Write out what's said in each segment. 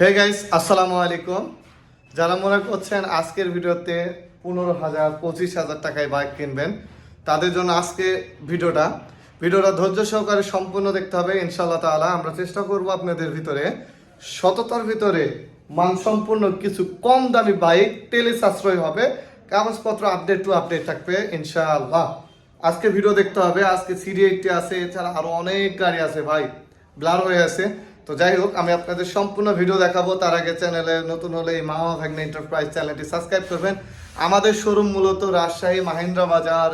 Hey guys আসসালামু আলাইকুম যারা মনে করছেন আজকের ভিডিওতে পনেরো হাজার, পঁচিশ হাজার টাকায় বাইক কিনবেন, তাদের জন্য আজকে ভিডিওটা। ভিডিওটা ধৈর্য সহকারে সম্পূর্ণ দেখতে হবে ইনশাল্লাহ তাআলা। আমরা চেষ্টা করব আপনাদের ভিতরে সততার ভিতরে মানসম্পন্ন কিছু কম দামি বাইক টেলে সাশ্রয় হবে। কাগজপত্র আপডেট টু আপডেট থাকবে, ইনশাআল্লাহ। আজকে ভিডিও দেখতে হবে, আজকে সিডি এইটটি আছে, এছাড়া আরও অনেক গাড়ি আছে ভাই, ব্লার হয়ে আছে। তো যাই হোক, আমি আপনাদের সম্পূর্ণ ভিডিও দেখাবো। তার আগে চ্যানেলে নতুন হলে এই মামা ভাগ্নে এন্টারপ্রাইজ চ্যানেলটি সাবস্ক্রাইব করবেন। আমাদের শোরুম মূলত রাজশাহী মাহিন্দ্রা বাজার,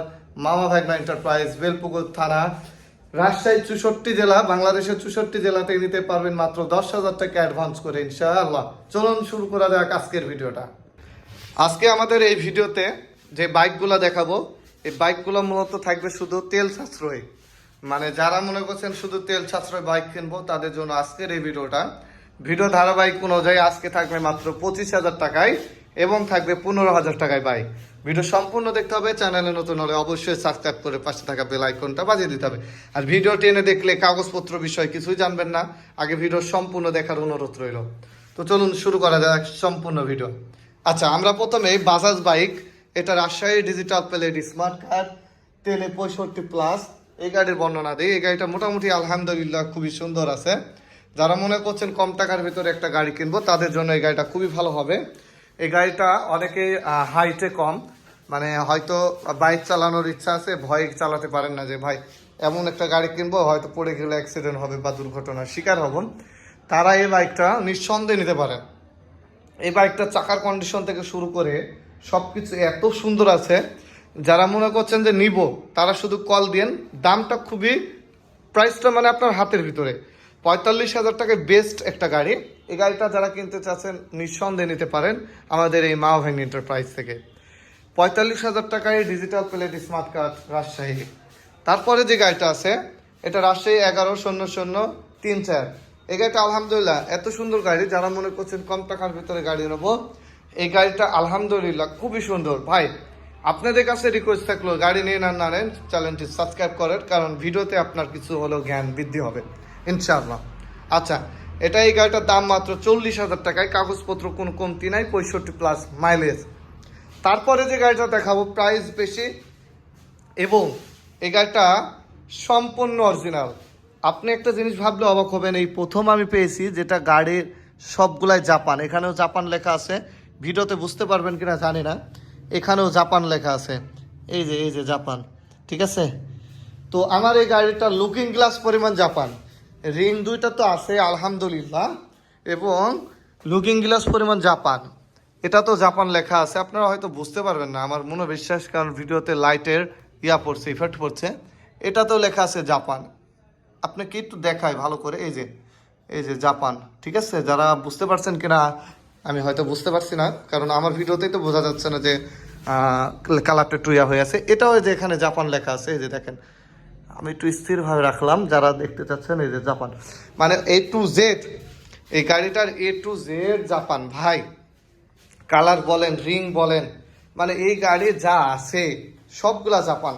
মামা ভাগ্না এন্টারপ্রাইজ বেলপুকুর থানা। রাজশাহী চৌষট্টি জেলা, বাংলাদেশের চৌষট্টি জেলাতে নিতে পারবেন মাত্র দশ হাজার টাকা অ্যাডভান্স করে, ইনশাআল্লাহ। চলুন শুরু করা যাক আজকের ভিডিওটা আজকে আমাদের এই ভিডিওতে যে বাইকগুলো দেখাবো, এই বাইকগুলো মূলত থাকবে শুধু তেল সাশ্রয়ী। মানে যারা মনে করছেন শুধু তেল সাশ্রয় বাইক কিনবো, তাদের জন্য আজকের এই ভিডিওটা। ভিডিও ধারাবাহিক অনুযায়ী আজকে থাকবে মাত্র পঁচিশ হাজার টাকায় এবং থাকবে পনেরো হাজার টাকায় বাইক। ভিডিও সম্পূর্ণ দেখতে হবে, চ্যানেলে নতুন হলে অবশ্যই সাবস্ক্রাইব করে পাশে থাকা বেল আইকনটা বাজিয়ে দিতে হবে। আর ভিডিও টেনে দেখলে কাগজপত্র বিষয় কিছুই জানবেন না, আগে ভিডিও সম্পূর্ণ দেখার অনুরোধ রইল। তো চলুন শুরু করা যাক সম্পূর্ণ ভিডিও। আচ্ছা আমরা প্রথমে বাজাজ বাইক, এটা Rajshahi digital plate smart card, তেলে পঁয়ষট্টি প্লাস। এই গাড়ির বর্ণনা দিই। এই গাড়িটা মোটামুটি আলহামদুলিল্লাহ খুবই সুন্দর আছে। যারা মনে করছেন কম টাকার ভিতরে একটা গাড়ি কিনবো, তাদের জন্য এই গাড়িটা খুবই ভালো হবে। এই গাড়িটা অনেকেই হাইটে কম। মানে হয়তো বাইক চালানোর ইচ্ছা আছে, ভয় চালাতে পারেন না যে, ভাই, এমন একটা গাড়ি কিনবো, হয়তো পড়ে গেলে অ্যাক্সিডেন্ট হবে বা দুর্ঘটনার শিকার হবেন তারা এই বাইকটা নিঃসন্দেহে নিতে পারেন। এই বাইকটার চাকার কন্ডিশন থেকে শুরু করে সব কিছু এত সুন্দর আছে। যারা মনে করছেন যে নিব, তারা শুধু কল দিন দামটা খুবই প্রাইসটা মানে আপনার হাতের ভিতরে। পঁয়তাল্লিশ হাজার টাকায় বেস্ট একটা গাড়ি। এই গাড়িটা যারা কিনতে চাচ্ছেন, নিঃসন্দেহে নিতে পারেন আমাদের এই মাও ভ্যান এন্টারপ্রাইজ থেকে। পঁয়তাল্লিশ হাজার টাকায় digital plate smart card Rajshahi. তারপরে যে গাড়িটা আছে, এটা রাজশাহী এগারো শূন্য শূন্য তিন চার। এই গাড়িটা আলহামদুলিল্লাহ এত সুন্দর গাড়ি, যারা মনে করছেন কম টাকার ভিতরে গাড়ি নেব, এই গাড়িটা আলহামদুলিল্লাহ খুবই সুন্দর। ভাই আপনাদের কাছে রিকোয়েস্ট থাকল, গাড়ি নিয়ে না না, নেন চ্যানেলটি সাবস্ক্রাইব করেন কারণ ভিডিওতে আপনার কিছু হলেও জ্ঞান বৃদ্ধি হবে, ইনশাআল্লাহ। আচ্ছা এটা এই গাড়িটার দাম মাত্র চল্লিশ হাজার টাকায়, কাগজপত্র কোনো কমতি নাই, পঁয়ষট্টি প্লাস মাইলেজ তারপরে যে গাড়িটা দেখাবো প্রাইস বেশি, এবং এই গাড়িটা সম্পূর্ণ অরিজিনাল আপনি একটা জিনিস ভাবলে অবাক হবেন, এই প্রথম আমি পেয়েছি যেটা গাড়ির সবগুলাই জাপান। এখানেও জাপান লেখা আছে, ভিডিওতে বুঝতে পারবেন কিনা জানি না। এখানেও জাপান লেখা আছে। এই যে এই যে জাপান, ঠিক আছে? তো আমার এই গাড়িটা লুকিং গ্লাস পরিমাণ জাপান। রিং দুইটা তো আছে, আলহামদুলিল্লাহ। এবং লুকিং গ্লাস পরিমাণ জাপান। এটা তো জাপান লেখা আছে। আপনারা হয়তো বুঝতে পারবেন না, আমার মনে বিশ্বাস, কারণ ভিডিওতে লাইটের ইয়া পড়ছে ইফেক্ট পড়ছে। এটাতেও লেখা আছে জাপান। আপনাকে একটু দেখায় ভালো করে, এই যে এই যে জাপান, ঠিক আছে? যারা বুঝতে পারছেন কিনা আমি হয়তো বুঝতে পারছি না, কারণ আমার ভিডিওতেই তো বোঝা যাচ্ছে না যে কালারটা একটু ইয়া হয়ে আছে। এটাও যে এখানে জাপান লেখা আছে, এই যে দেখেন, আমি একটু স্থিরভাবে রাখলাম, যারা দেখতে চাচ্ছেন এই যে জাপান। মানে এ টু জেড এই গাড়িটার এ টু জেড জাপান, ভাই। কালার বলেন, রিং বলেন মানে এই গাড়ি যা আছে, সবগুলা জাপান।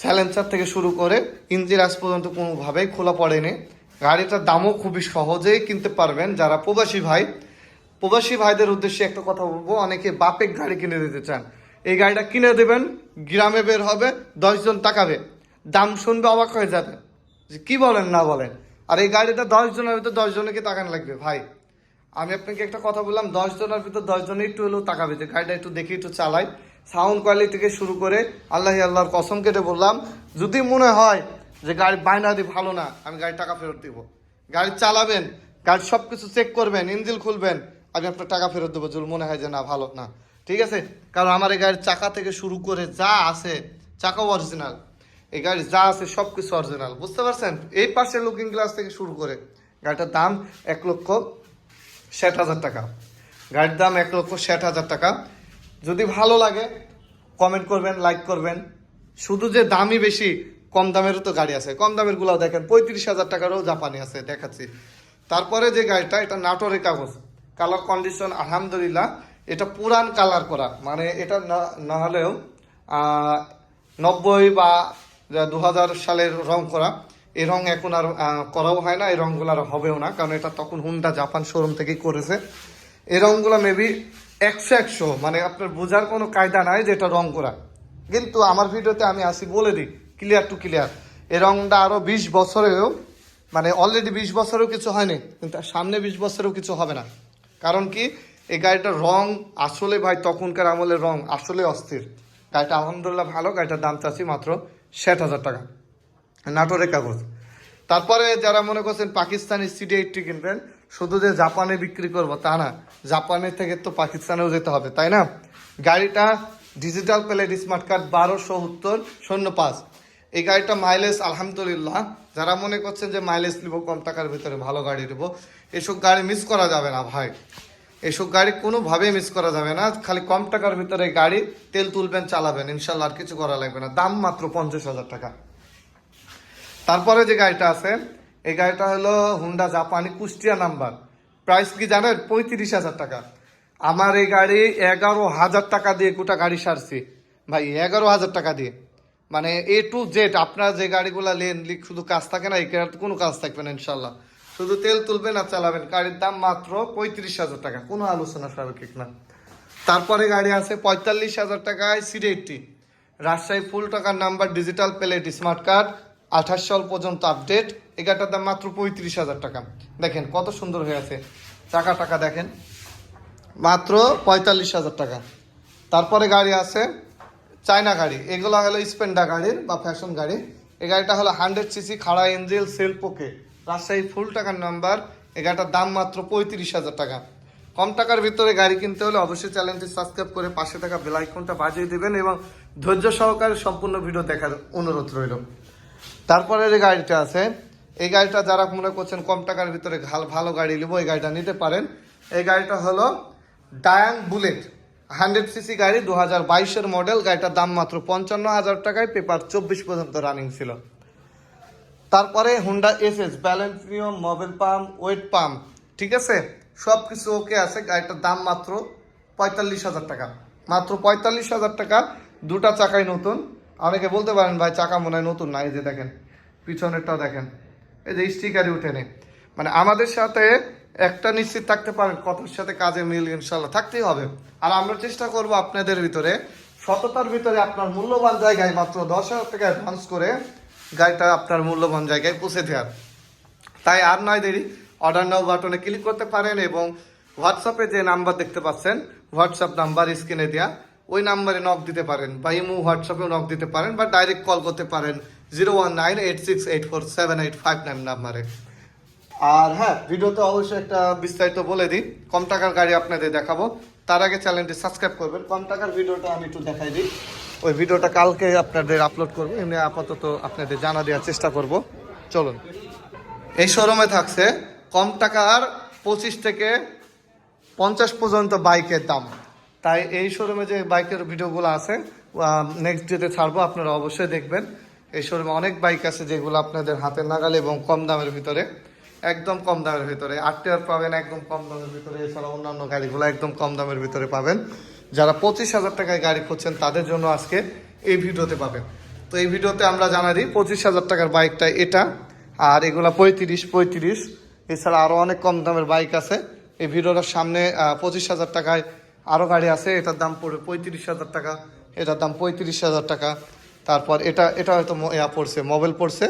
স্যালেন্সার থেকে শুরু করে ইঞ্জিন আজ পর্যন্ত কোনোভাবেই খোলা পড়েনি। গাড়িটার দামও খুবই সহজেই কিনতে পারবেন, যারা প্রবাসী ভাই প্রবাসী ভাইদের উদ্দেশ্যে একটা কথা বলব। অনেকে বাপেক গাড়ি কিনে দিতে চান। এই গাড়িটা কিনে দেবেন, গ্রামে বের হবে, দশজন টাকাবে দাম শুনবে, অবাক হয়ে যাবে। যে কী বলেন, না বলেন। আর এই গাড়িটা দশ জনের ভিতর দশ জনকে তাকান লাগবে? ভাই, আমি আপনাকে একটা কথা বললাম দশ জনের ভিতর দশ একটু হলেও তাকাবে। যে গাড়িটা একটু দেখে একটু চালাই। সাউন্ড কোয়ালিটি থেকে শুরু করে আল্লাহ আল্লাহর কসম কেটে বললাম, যদি মনে হয় যে গাড়ি বাইনা দিয়ে ভালো না, আমি গাড়ি টাকা ফেরত দিব। গাড়ি চালাবেন, গাড়ি সব কিছু চেক করবেন ইঞ্জিল খুলবেন আমি আপনার টাকা ফেরত দেবো যদি মনে হয় যে না, ভালো, না। ঠিক আছে? কারণ আমার এই গাড়ির চাকা থেকে শুরু করে যা আছে, চাকাও অরিজিনাল এই গাড়ি যা আছে সব কিছু অরিজিনাল বুঝতে পারছেন? এই পাশে লুকিং গ্লাস থেকে শুরু করে, গাড়িটার দাম এক লক্ষ ষাট হাজার টাকা। গাড়ির দাম এক লক্ষ ষাট হাজার টাকা। যদি ভালো লাগে কমেন্ট করবেন লাইক করবেন। শুধু যে দামই বেশি, কম দামেরও তো গাড়ি আছে। কম দামের গুলাও দেখেন, পঁয়ত্রিশ হাজার টাকারও জাপানি আছে, দেখাচ্ছি। তারপরে যে গাড়িটা, এটা নাটোরের কাগজ। কালার কন্ডিশন, আলহামদুলিল্লাহ, এটা পুরান কালার করা। মানে এটা না- হলেও নব্বই বা দু হাজার সালের রং করা। এই রং এখন আর করাও হয় না, এই রংগুলো আর হবেও না, কারণ এটা তখন হুন্ডা জাপান শোরুম থেকেই করেছে। এই রংগুলো মেবি একশো একশো মানে আপনার বোঝার কোনো কায়দা নাই যে এটা রং করা। কিন্তু আমার ভিডিওতে আমি আসি বলে দিই ক্লিয়ার টু ক্লিয়ার এই রংটা আরও বিশ বছরেও মানে অলরেডি বিশ বছরেও কিছু হয়নি, কিন্তু সামনে বিশ বছরেও কিছু হবে না। কারণ কি, এই গাড়িটার রং, আসলে ভাই তখনকার আমলের রং, আসলে অস্থির। গাড়িটা আলহামদুলিল্লাহ ভালো, গাড়িটার দাম চাচ্ছি মাত্র ষাট হাজার টাকা। নাটোরের কাগজ। তারপরে যারা মনে করছেন পাকিস্তানি সিডি এইটটি কিনবেন, শুধু যে জাপানে বিক্রি করব তা না, জাপানের থেকে তো পাকিস্তানেও যেতে হবে, তাই না? গাড়িটা ডিজিটাল প্লেট, স্মার্ট কার্ড বারোশো উত্তর শূন্য পাঁচ। এই গাড়িটা মাইলেজ আলহামদুলিল্লাহ। যারা মনে করছেন যে মাইলেজ নিব, কম টাকার ভিতরে ভালো গাড়ি নেব, এসব গাড়ি মিস করা যাবে না ভাই। এসব গাড়ি কোনোভাবেই মিস করা যাবে না। খালি কম টাকার ভিতরে গাড়ি তেল তুলবেন, চালাবেন, ইনশাল্লাহ আর কিছু করা লাগবে না। দাম মাত্র পঞ্চাশ হাজার টাকা। তারপরে যে গাড়িটা আছে, এই গাড়িটা হলো হুন্ডা জাপানি কুষ্টিয়া নাম্বার। প্রাইস কি জানেন? পঁয়ত্রিশ হাজার টাকা। আমার এই গাড়ি এগারো হাজার টাকা দিয়ে গোটা গাড়ি সারছি। ভাই, এগারো হাজার টাকা দিয়ে। মানে এ টু জেড আপনার যে গাড়িগুলো লেন লিক শুধু কাজ থাকে না, এই গাড়িতে কোনো কাজ থাকবে না ইনশাল্লাহ শুধু তেল তুলবেন আর চালাবেন। গাড়ির দাম মাত্র পঁয়ত্রিশ হাজার টাকা। কোনো আলোচনা সাপেক্ষিক না। তারপরে গাড়ি আছে পঁয়তাল্লিশ হাজার টাকায় সিডি এইটটি রাজশাহী ফুল টাকার number, digital plate, smart card, আঠাশ সাল পর্যন্ত আপডেট। এগারটার দাম মাত্র পঁয়ত্রিশ হাজার টাকা। দেখেন, কত সুন্দর হয়ে আছে। টাকা টাকা দেখেন। মাত্র পঁয়তাল্লিশ হাজার টাকা। তারপরে গাড়ি আছে চায়না গাড়ি। এগুলো হলো স্পেন্ডা গাড়ির বা ফ্যাশন গাড়ি। এই গাড়িটা হলো হান্ড্রেড সিসি খাড়া এঞ্জেল সেলফ ওকে রাজশাহী ফুল টাকার নাম্বার। এই গাড়িটার দাম মাত্র পঁয়ত্রিশ হাজার টাকা। কম টাকার ভিতরে গাড়ি কিনতে হলে অবশ্যই চ্যানেলটি সাবস্ক্রাইব করে পাশে থাকা বেল আইকনটা বাজিয়ে দেবেন এবং ধৈর্য সহকারে সম্পূর্ণ ভিডিও দেখার অনুরোধ রইল। তারপরে যে গাড়িটা আছে, এই গাড়িটা যারা মনে করছেন কম টাকার ভিতরে ভালো গাড়ি নেব, এই গাড়িটা নিতে পারেন। এই গাড়িটা হলো ডায়াং বুলেট হান্ড্রেড সিসি গাড়ি দু হাজার বাইশের মডেল, গাড়িটার দাম মাত্র পঞ্চান্ন হাজার টাকায় পেপার চব্বিশ পর্যন্ত রানিং ছিল। তারপরে হুন্ডা এস এস ব্যালেন্স ব্যালেন্সিয়ম মোবাইল পাম্প ওয়েট পাম্প ঠিক আছে? সব কিছু ওকে আছে, গাড়িটার দাম মাত্র পঁয়তাল্লিশ হাজার টাকা। মাত্র পঁয়তাল্লিশ হাজার টাকা, দুটা চাকাই নতুন। অনেকে বলতে পারেন, ভাই, চাকা মনে হয় নতুন না, এই যে দেখেন, পিছনেরটাও দেখেন। এই যে স্টিকারই উঠে নেই। মানে আমাদের সাথে একটা নিশ্চিত থাকতে পারেন কতর সাথে কাজে মিল ইনশাল্লাহ থাকতেই হবে। আর আমরা চেষ্টা করব আপনাদের ভিতরে, সততার ভিতরে আপনার মূল্যবান জায়গায় মাত্র দশ হাজার টাকা অ্যাডভান্স করে গাড়িটা আপনার মূল্যবান জায়গায় পৌঁছে দেওয়ার। তাই আর নয় দেরি অর্ডার নাও বাটনে ক্লিক করতে পারেন এবং হোয়াটসঅ্যাপে যে নাম্বার দেখতে পাচ্ছেন হোয়াটসঅ্যাপ নাম্বার স্ক্রিনে দেওয়া ওই নাম্বারে নক দিতে পারেন বা ইমো হোয়াটসঅ্যাপে নক দিতে পারেন বা ডাইরেক্ট কল করতে পারেন zero one nine eight six eight four seven eight five nine নাম্বারে আর হ্যাঁ ভিডিওতে অবশ্যই একটা বিস্তারিত বলে দিই। কম টাকার গাড়ি আপনাদের দেখাবো। তার আগে চ্যানেলটি সাবস্ক্রাইব করবেন। কম টাকার ভিডিওটা আমি একটু দেখাই দিই। ওই ভিডিওটা কালকে আপনাদের আপলোড করব। এমনি আপাতত আপনাদের জানা দেওয়ার চেষ্টা করব। চলুন। এই শোরুমে থাকছে কম টাকার পঁচিশ থেকে পঞ্চাশ পর্যন্ত বাইকের দাম। তাই এই শোরুমে যে বাইকের ভিডিওগুলো আছে নেক্সট ডেতে ছাড়বো। আপনারা অবশ্যই দেখবেন। এই শোরুমে অনেক বাইক আছে যেগুলো আপনাদের হাতের নাগালে এবং কম দামের ভিতরে। একদম কম দামের ভিতরে। আটটিয়ার পাবেন একদম কম দামের ভিতরে। এছাড়া অন্যান্য গাড়িগুলো একদম কম দামের ভিতরে পাবেন। যারা পঁচিশ হাজার টাকায় গাড়ি খুঁজছেন, তাদের জন্য আজকে এই ভিডিওতে পাবেন। তো এই ভিডিওতে আমরা জানা দিই, পঁচিশ হাজার টাকার বাইকটা এটা, আর এগুলা পঁয়ত্রিশ পঁয়ত্রিশ। এছাড়া আরও অনেক কম দামের বাইক আছে। এই ভিডিওটার সামনে পঁচিশ হাজার টাকায় আরও গাড়ি আছে। এটার দাম পড়বে পঁয়ত্রিশ হাজার টাকা। এটার দাম পঁয়ত্রিশ হাজার টাকা। তারপর এটা এটা হয়তো পড়ছে, মোবাইল পড়ছে।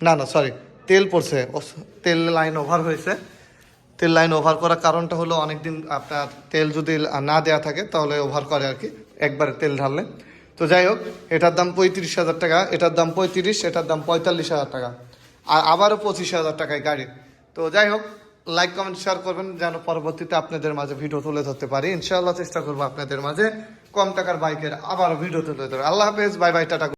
না না সরি তেল পড়ছে। তেল লাইন ওভার হয়েছে। তেল লাইন ওভার করার কারণটা হলো অনেকদিন আপনার তেল যদি না দেয়া থাকে, তাহলে ওভার করে আর কি। একবারে তেল ঢাললে। তো যাই হোক, এটার দাম পঁয়ত্রিশ হাজার টাকা, এটার দাম পঁয়ত্রিশ, এটার দাম পঁয়তাল্লিশ হাজার টাকা। আর আবারও পঁচিশ হাজার টাকায় গাড়ি। তো যাই হোক লাইক কমেন্ট শেয়ার করবেন, যেন পরবর্তীতে আপনাদের মাঝে ভিডিও তুলে ধরতে পারি। ইনশাআল্লাহ চেষ্টা করব আপনাদের মাঝে কম টাকার বাইকের আবারও ভিডিও তুলে ধরে আল্লাহ হাফেজ বাই বাই টাটা।